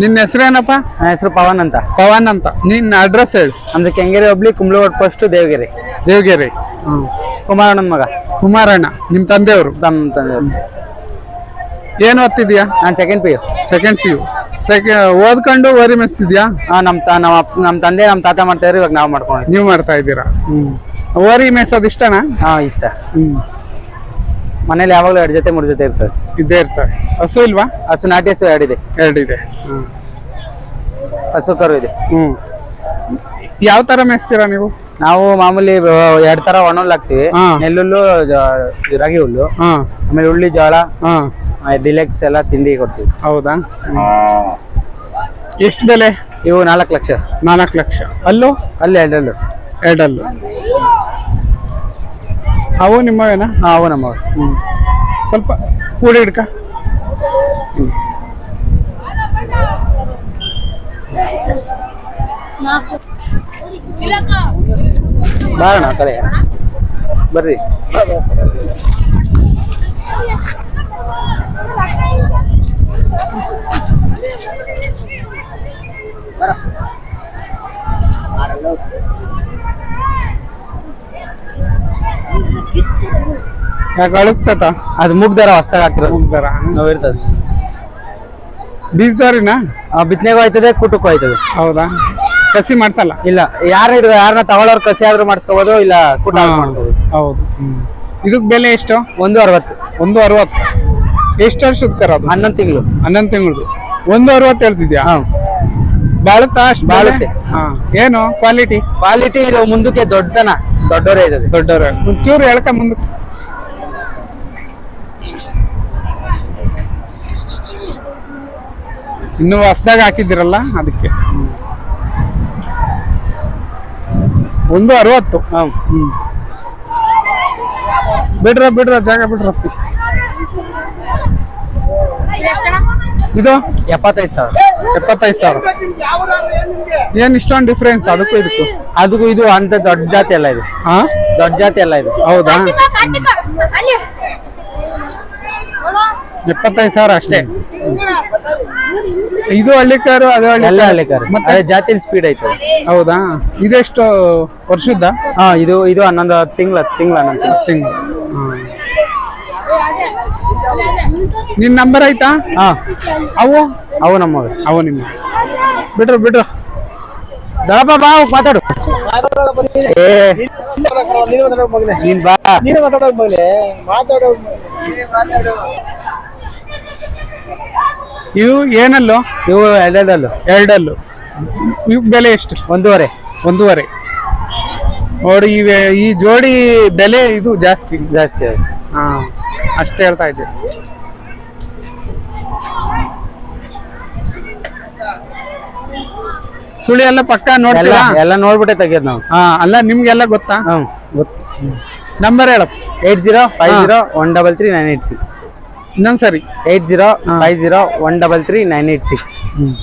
ನಿನ್ನ ಹೆಸರೇನಪ್ಪ ನನ್ನ ಹೆಸರು ಪವನ್ ಅಂತ. ಪವನ್ ಅಂತ. ನಿನ್ನ ಅಡ್ರೆಸ್ ಹೇಳಿ. ನಮ್ದು ಕೆಂಗೇರಿ ಒಬ್ಳಿ ಕುಂಬ್ಳಗೋಡ್ ಫಸ್ಟ್ ದೇವಗಿರಿ. ದೇವಗಿರಿ. ಕುಮಾರಣ್ಣನ ಮಗ. ಕುಮಾರಣ್ಣ ನಿಮ್ಮ ತಂದೆಯವರು? ನಮ್ಮ ತಂದೆ ಏನು ಓದ್ತಿದ್ಯಾ? ನಾನು second P U second P U ಸೆಕೆ ಓದ್ಕೊಂಡು ಓರಿ ಮೆಸ್ತಿದ್ಯಾ? ನಮ್ಮ ತ ನಮ್ಮ ಅಪ್ಪ ನಮ್ಮ ತಂದೆ ನಮ್ಮ ತಾತ ಮಾಡ್ತಾ ಇದ್ರು ಇವಾಗ ನಾವು ಮಾಡ್ಕೊಂಡು ನೀವು ಮಾಡ್ತಾ ಇದ್ದೀರಾ ಓರಿ ಮೇಸೋದು ಇಷ್ಟನಾ? ಹಾಂ ಇಷ್ಟ. ಹ್ಮ್. ಮನೇಲಿ ಯಾವಾಗಲೂ ಎರಡು ಜೊತೆ ಮೂರು ಜೊತೆ ಇರ್ತವೆ ಇದ್ದೇ ಇರ್ತವೆ. ಹಸು ಇಲ್ವಾ? ಹಸು ನಾಟಿ ಹಸು ಎರಡಿದೆ. ಎರಡಿದೆ. ಹಸು ಕರು ಇದೆ. ಹ್ಮ್. ಯಾವ ತರ ಮೇಯಿಸ್ತೀರಾ ನೀವು? ನಾವು ಮಾಮೂಲಿ ಎರಡು ಥರ ಒಣಹುಲ್ಲು ಹಾಕ್ತಿವಿ. ಹಾ. ನೆಲ್ಲುಲ್ಲು ಜ- ರಾಗಿ ಹುಲ್ಲು ಹಾ. ಆಮೇಲೆ ಹುಳ್ಳಿ ಜೋಳ. ಹಾ. ಡಿಲೆಕ್ಸ್ ಎಲ್ಲ ತಿಂಡಿ ಕೊಡ್ತೀವಿ. ಹೌದಾ? ಎಷ್ಟು ಬೆಲೆ? ಇವು ನಾಲ್ಕು ಲಕ್ಷ. ನಾಲ್ಕು ಲಕ್ಷ. ಅಲ್ಲೂ? ಅಲ್ಲಿ ಎರಡಲ್ಲು ಎರಡಲ್ಲು ಅವು ನಿಮ್ಮವೇನಾ? ನಾವು ನಮ್ಮವೇ. ನಮ್ಮ ಸ್ವಲ್ಪ ಕೂಡಿ ಹಿಡ್ಕ ಬಾರಣ ಆ ಕಡೆ. ಬರ್ರಿ. ಯಾಕೆ ಅಳುಕ್ತತ? ಅದು ಮುಗ್ದಾರ ಹೊಸ್ದಾಗ ಹಾಕಿರೋ ಹೋಗ್ತಾರ ನೋವು ಇರ್ತದೆ. ಬೀಜದವ್ರಿನ ಬಿತ್ತನೆಗೂ ಆಯ್ತದೆ ಕುಟಕ್ಕೂ ಆಯ್ತದೆ ಹೌದಾ? ಕಸಿ ಮಾಡ್ಸಲ್ಲ? ಇಲ್ಲ ಯಾರ ಯಾರನ್ನ ತಗೊಳ್ಳೋರು ಕಸಿ ಆದ್ರೂ ಮಾಡಿಸ್ಕೋಬೋದು ಇಲ್ಲ ಕುಟ ಮಾಡ್ಬೋದು ಹೌದು ಇದಕ್ಕೆ ಬೆಲೆ ಎಷ್ಟು? ಒಂದು ಅರವತ್ತು. ಒಂದು ಅರವತ್ತು. ಎಷ್ಟು ವರ್ಷದ ಕರ ಅದು? ಹನ್ನೊಂದು ತಿಂಗಳು. ಹನ್ನೊಂದು ತಿಂಗಳು ಒಂದು ಅರವತ್ತು ಹೇಳ್ತಿದ್ಯಾ? ಬಾಳುತ್ತಾ ಅಷ್ಟು ಬಾಳುತ್ತೆ. ಏನು ಕ್ವಾಲಿಟಿ ಕ್ವಾಲಿಟಿ ಇದು ಮುಂದಕ್ಕೆ ದೊಡ್ಡತನ ದೊಡ್ಡವರೇ ಇದೆ ದೊಡ್ಡವರೇ ಚೂರು ಹೇಳ್ಕ ಮುಂದಕ್ಕೆ. ಇನ್ನು ಹೊಸ್ದಾಗ ಹಾಕಿದ್ದೀರಲ್ಲ ಅದಕ್ಕೆ. ಒಂದು ಅರವತ್ತು. ಹಾಂ. ಬಿಡ್ರ ಬಿಡ್ರ ಜಾಗ ಬಿಡ್ರ ಇದು? ಎಪ್ಪತ್ತೈದು ಸಾವಿರ. ಎಪ್ಪತ್ತೈದು ಸಾವಿರ. ಏನು ಇಷ್ಟೊಂದು ಡಿಫ್ರೆನ್ಸ್ ಅದಕ್ಕೂ ಇದಕ್ಕೂ? ಅದಕ್ಕೂ ಇದು ಅಂತ ದೊಡ್ಡ ಜಾತಿ ಎಲ್ಲ ಇದು. ಹಾ? ದೊಡ್ಡ ಜಾತಿ ಎಲ್ಲ ಇದು. ಹೌದಾ? ಎಪ್ಪತ್ತೈದು ಸಾವಿರ ಅಷ್ಟೇ. ಇದು ಹಳ್ಳಿಕಾರು ಅದು ಎಲ್ಲ ಹಳ್ಳಿ ಹಳ್ಳಿಕಾರ. ಮತ್ತೆ ಅದೇ ಜಾತಿಲಿ ಸ್ಪೀಡ್ ಐತೆ ಹೌದಾ? ಇದೆಷ್ಟು ವರ್ಷದ ಹಾ ಇದು ಇದು ಹನ್ನೊಂದು ಹತ್ತು ತಿಂಗಳ ತಿಂಗಳು ಹನ್ನೊಂದು ತಿಂಗಳು. ನಿನ್ ನಂಬರ್ ಐತಾ ಹಾ. ಅವು? ಅವು ನಮ್ಮ ಅವು ನಿಮ್ಮ ಬಿಡ್ರು ಬಿಡ್ರು. ದಳಪ ಬಾ ಹೋಗ್ ಮಾತಾಡು. ಏ. ನೀನ್ ಬಾ. ಇವು ಏನಲ್ಲು? ಇವು ಎರಡಲ್ಲೂ ಎರಡಲ್ಲು. ಇವು ಬೆಲೆ ಎಷ್ಟು? ಒಂದೂವರೆ. ಒಂದೂವರೆ. ನೋಡಿ ಇವೆ ಈ ಜೋಡಿ ಬೆಲೆ ಇದು ಜಾಸ್ತಿ. ಜಾಸ್ತಿ ಆಯ್ತು. ಹಾ ಅಷ್ಟೇ ಹೇಳ್ತಾ ಇದ್ದೆ. ಸುಳಿ ಎಲ್ಲ ಪಕ್ಕ ನೋಡ್ತಾ ನೋಡ್ತೀರಾ? ಎಲ್ಲ ನೋಡ್ಬಿಟ್ಟೆ ತೆಗಿಯೋದು ನಾವು. ಹಾ ಅಲ್ಲ ನಿಮ್ಗೆಲ್ಲ ಗೊತ್ತಾ? ಹ್ಮ್ ಗೊತ್ತು. ನಂಬರ್ ಹೇಳಪ್ಪ. Eight zero five zero one double three nine eight six. ಇನ್ನೊಂದ್ಸರಿ eight zero five zero one double three nine eight six ಹ್ಮ್